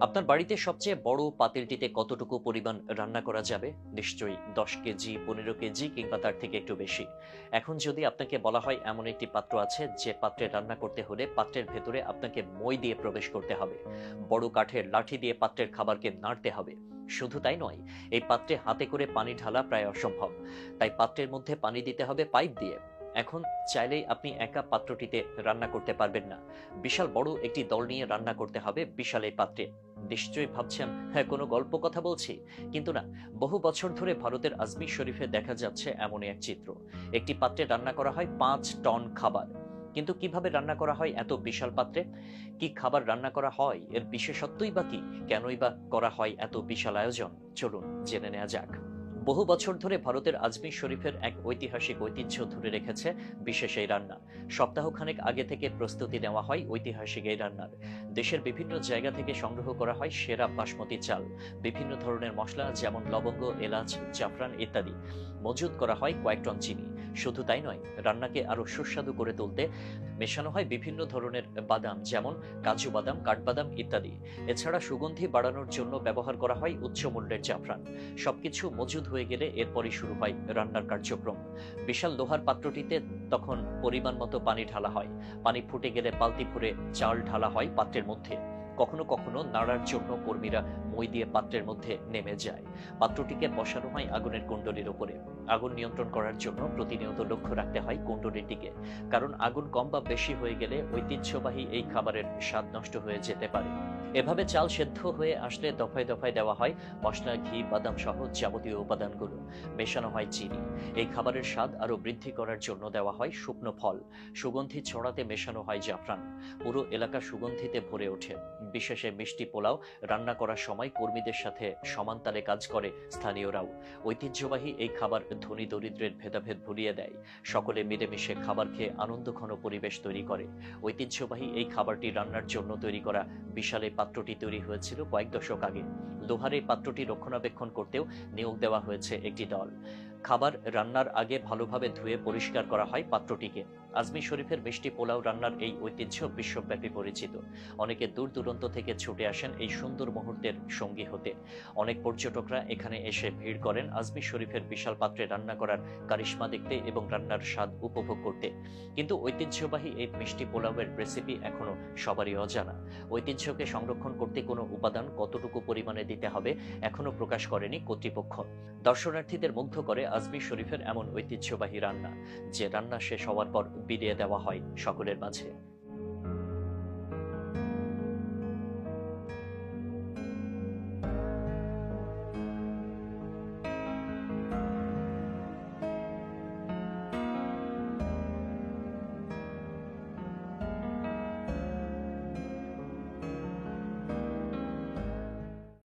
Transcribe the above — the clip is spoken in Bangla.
আপনার বাড়িতে সবচেয়ে বড় পাতিলটিতে কতটুকু পরিমাণ রান্না করা যাবে? নিশ্চয়ই দশ কেজি, পনেরো কেজি কিংবা তার থেকে একটু বেশি। এখন যদি আপনাকে বলা হয় এমন একটি পাত্র আছে, যে পাত্রে রান্না করতে হলে পাত্রের ভেতরে আপনাকে মই দিয়ে প্রবেশ করতে হবে। বড় কাঠের লাঠি দিয়ে পাত্রের খাবারকে নাড়তে হবে। শুধু তাই নয়, এই পাত্রে হাতে করে পানি ঢালা প্রায় অসম্ভব। তাই পাত্রের মধ্যে পানি দিতে হবে পাইপ দিয়ে। এখন চাইলেই আপনি একা পাত্রটিতে রান্না করতে পারবেন না। বিশাল বড় একটি দল নিয়ে রান্না করতে হবে বিশাল এই পাত্রে। নিশ্চয়ই ভাবছেন হ্যাঁ কোনো গল্প কথা বলছি? কিন্তু না, বহু বছর ধরে ভারতের আজমির শরীফে দেখা যাচ্ছে এমনই এক চিত্র। একটি পাত্রে রান্না করা হয় পাঁচ টন খাবার। কিন্তু কীভাবে রান্না করা হয় এত বিশাল পাত্রে? কি খাবার রান্না করা হয়, এর বিশেষত্বই বা কি? কেনই বা করা হয় এত বিশাল আয়োজন? চলুন জেনে নেওয়া যাক। বহু বছর ধরে ভারতের আজমির শরীফের এক ঐতিহাসিক ঐতিহ্য ধরে রেখেছে বিশেষ এই রান্না সপ্তাহখানেক আগে থেকে প্রস্তুতি নেওয়া হয় ঐতিহাসিক এই রান্নার। দেশের বিভিন্ন জায়গা থেকে সংগ্রহ করা হয় সেরা বাসমতি চাল। বিভিন্ন ধরনের মশলা যেমন লবঙ্গ, এলাচ, জাফরান ইত্যাদি। মজুত করা হয় কয়েক টন চিনি। শুধু তাই নয়, রান্নাকে আরও সুস্বাদু করে তুলতে মেশানো হয় বিভিন্ন ধরনের বাদাম, যেমন কাজু বাদাম, কাঠবাদাম ইত্যাদি। এছাড়া সুগন্ধি বাড়ানোর জন্য ব্যবহার করা হয় উচ্চ মূল্যের জাফরান। সবকিছু মজুদ হয়ে গেলে এরপরই শুরু হয় রান্নার কার্যক্রম। বিশাল লোহার পাত্রটিতে তখন পরিমাণ মতো পানি ঢালা হয়। পানি ফুটে গেলে বালতি ভরে চাল ঢালা হয় পাত্রের মধ্যে। কখনো কখনো নাড়ার জন্য কর্মীরা মই দিয়ে পাত্রের মধ্যে নেমে যায়। পাত্রটিকে বসানো হয় আগুনের কুণ্ডলীর উপরে। আগুন নিয়ন্ত্রণ করার জন্য প্রতিনিয়ত লক্ষ্য রাখতে হয় কুণ্ডলীর কারণ আগুন কম বা বেশি হয়ে গেলে ঐতিহ্যবাহী এই খাবারের স্বাদ নষ্ট হয়ে যেতে পারে। এভাবে চাল সেদ্ধ হয়ে আসলে দফায় দফায় দেওয়া হয় মশলা, ঘি, বাদাম সহ যাবতীয় উপাদানগুলো। মেশানো হয় চিনি। এই খাবারের স্বাদ আরও বৃদ্ধি করার জন্য দেওয়া হয় শুকনো ফল। সুগন্ধি ছড়াতে মেশানো হয় জাফরান। পুরো এলাকা সুগন্ধিতে ভরে ওঠে। বিশেষে মিষ্টি পোলাও রান্না করার সময় কর্মীদের সাথে সমান তালে কাজ করে স্থানীয়রাও। ঐতিহ্যবাহী এই খাবার ধনী দরিদ্রের ভেদাভেদ ভুলিয়ে দেয়। সকলে মিলেমিশে খাবার খেয়ে আনন্দঘন পরিবেশ তৈরি করে। ঐতিহ্যবাহী এই খাবারটি রান্নার জন্য তৈরি করা বিশাল এই পাত্রটি তৈরি হয়েছিল কয়েক দশক আগে। লোহার এই পাত্রটি রক্ষণাবেক্ষণ করতেও নিয়োগ দেওয়া হয়েছে একটি দল। খাবার রান্নার আগে ভালোভাবে ধুয়ে পরিষ্কার করা হয় পাত্রটিকে। আজমির শরীফের মিষ্টি পোলাও রান্নার এই ঐতিহ্য বিশ্বব্যাপী পরিচিত। অনেকে দূর দূরান্ত থেকে ছুটে আসেন এই সুন্দর মুহূর্তের সঙ্গী হতে। অনেক পর্যটকরা এখানে এসে ভিড় করেন আজমির শরীফের বিশাল পাত্রে রান্না করার কারিশ্মা দেখতে এবং রান্নার স্বাদ উপভোগ করতে। কিন্তু ঐতিহ্যবাহী এই মিষ্টি পোলাওয়ের রেসিপি এখনও সবারই অজানা। ঐতিহ্যকে সংরক্ষণ করতে কোনো উপাদান কতটুকু পরিমাণে দিতে হবে এখনও প্রকাশ করেনি কর্তৃপক্ষ। দর্শনার্থীদের মুগ্ধ করে আজমির শরীফের এমন ঐতিহ্যবাহী রান্না, যে রান্না শেষ হওয়ার পর বিলিয়ে দেওয়া হয় সকলের মাঝে।